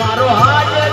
મારો હાથ